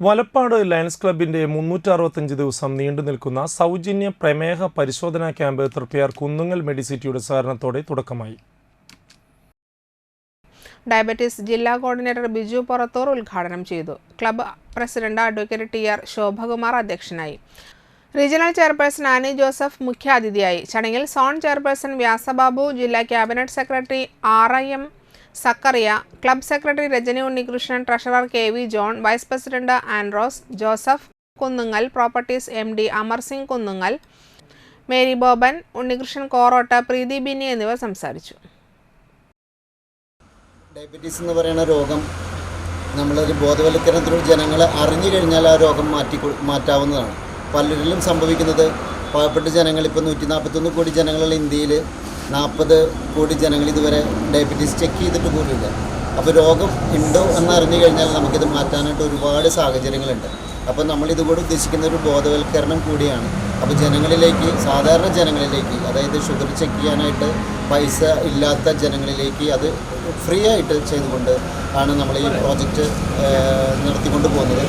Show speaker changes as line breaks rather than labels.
Valappad lions ക്ലബിന്റെ മുന്നൂറ്റി അറുപത്തഞ്ച് ദിവസം നീണ്ടു നിൽക്കുന്ന സൗജന്യ പ്രമേഹ പരിശോധനാ ക്യാമ്പ് തൃപ്പയാർ കുന്നുങ്ങൽ മെഡിസിറ്റിയുടെ സഹകരണത്തോടെ തുടക്കമായി.
ഡയബറ്റീസ് ജില്ലാ കോർഡിനേറ്റർ ബിജു പുറത്തൂർ ഉദ്ഘാടനം ചെയ്തു. Club president advocate T R Sobhakumar അധ്യക്ഷനായി. റീജിയണൽ ചെയർപേഴ്സൺ ആനി ജോസഫ് മുഖ്യാതിഥിയായി. ചടങ്ങിൽ സോൺ ചെയർപേഴ്സൺ വ്യാസബാബു ജില്ലാ cabinet secretary R I M Zakaria club secretary Rajani Unnikrishnan treasurer K V John vice president Andros Joseph Kunnungal properties M D Amar Singh Kunnungal Mary Boban Unnikrishnan Korotta Preethi Bini എന്നിവർ സംസാരിച്ചു.
Diabetes എന്ന് പറയുന്ന രോഗം നമ്മളൊരു ബോധവൽക്കരണത്തിലൂടെ ജനങ്ങളെ അറിഞ്ഞു കഴിഞ്ഞാൽ ആ രോഗം മാറ്റി മാറ്റാവുന്നതാണ്. പലരിലും സംഭവിക്കുന്നത് പാവപ്പെട്ട ജനങ്ങൾ ഇപ്പോൾ നൂറ്റി നാൽപ്പത്തൊന്ന് കോടി ജനങ്ങളുള്ള ഇന്ത്യയിൽ നാൽപ്പത് കോടി ജനങ്ങൾ ഇതുവരെ ഡയബറ്റീസ് ചെക്ക് ചെയ്തിട്ട് പോലുമില്ല. അപ്പോൾ രോഗം ഉണ്ടോ എന്ന് അറിഞ്ഞു കഴിഞ്ഞാൽ നമുക്കിത് മാറ്റാനായിട്ട് ഒരുപാട് സാഹചര്യങ്ങളുണ്ട്. അപ്പോൾ നമ്മൾ ഇതുകൂടെ ഉദ്ദേശിക്കുന്ന ഒരു ബോധവൽക്കരണം കൂടിയാണ്. അപ്പോൾ ജനങ്ങളിലേക്ക് സാധാരണ ജനങ്ങളിലേക്ക് അതായത് ഷുഗർ ചെക്ക് ചെയ്യാനായിട്ട് പൈസ ഇല്ലാത്ത ജനങ്ങളിലേക്ക് അത് ഫ്രീ ആയിട്ട് ചെയ്തുകൊണ്ട് ആണ് നമ്മൾ ഈ പ്രോജക്റ്റ് നടത്തിക്കൊണ്ട് പോകുന്നത്.